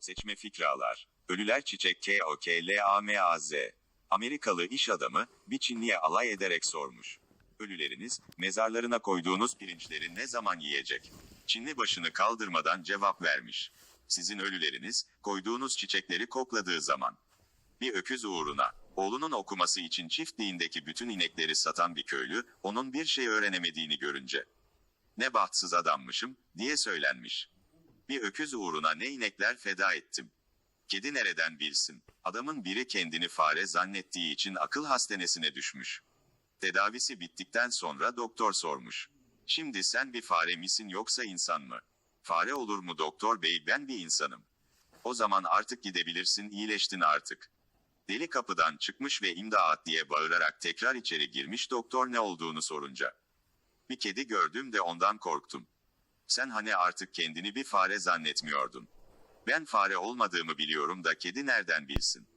Seçme fikralar. Ölüler çiçek K-O-K-L-A-M-A-Z. Amerikalı iş adamı, bir Çinliye alay ederek sormuş. Ölüleriniz, mezarlarına koyduğunuz pirinçleri ne zaman yiyecek? Çinli başını kaldırmadan cevap vermiş. Sizin ölüleriniz, koyduğunuz çiçekleri kokladığı zaman. Bir öküz uğruna, oğlunun okuması için çiftliğindeki bütün inekleri satan bir köylü, onun bir şey öğrenemediğini görünce. Ne bahtsız adammışım, diye söylenmiş. Bir öküz uğruna ne inekler feda ettim. Kedi nereden bilsin? Adamın biri kendini fare zannettiği için akıl hastanesine düşmüş. Tedavisi bittikten sonra doktor sormuş. Şimdi sen bir fare misin yoksa insan mı? Fare olur mu doktor bey ben bir insanım. O zaman artık gidebilirsin iyileştin artık. Deli kapıdan çıkmış ve imdat diye bağırarak tekrar içeri girmiş doktor ne olduğunu sorunca. Bir kedi gördüm de ondan korktum. Sen hani artık kendini bir fare zannetmiyordun. Ben fare olmadığımı biliyorum da kedi nereden bilsin?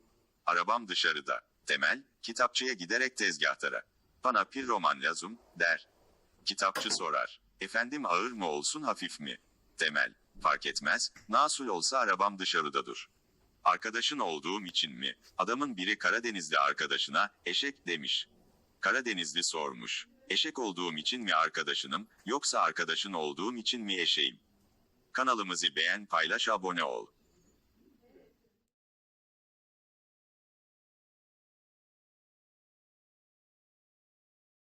Arabam dışarıda. Temel, kitapçıya giderek tezgahtara. Bana bir roman lazım, der. Kitapçı sorar. Efendim ağır mı olsun hafif mi? Temel, fark etmez, nasıl olsa arabam dışarıdadır. Arkadaşın olduğum için mi? Adamın biri Karadenizli arkadaşına, eşek demiş. Karadenizli sormuş. Eşek olduğum için mi arkadaşınım, yoksa arkadaşın olduğum için mi eşeğim? Kanalımızı beğen paylaş abone ol.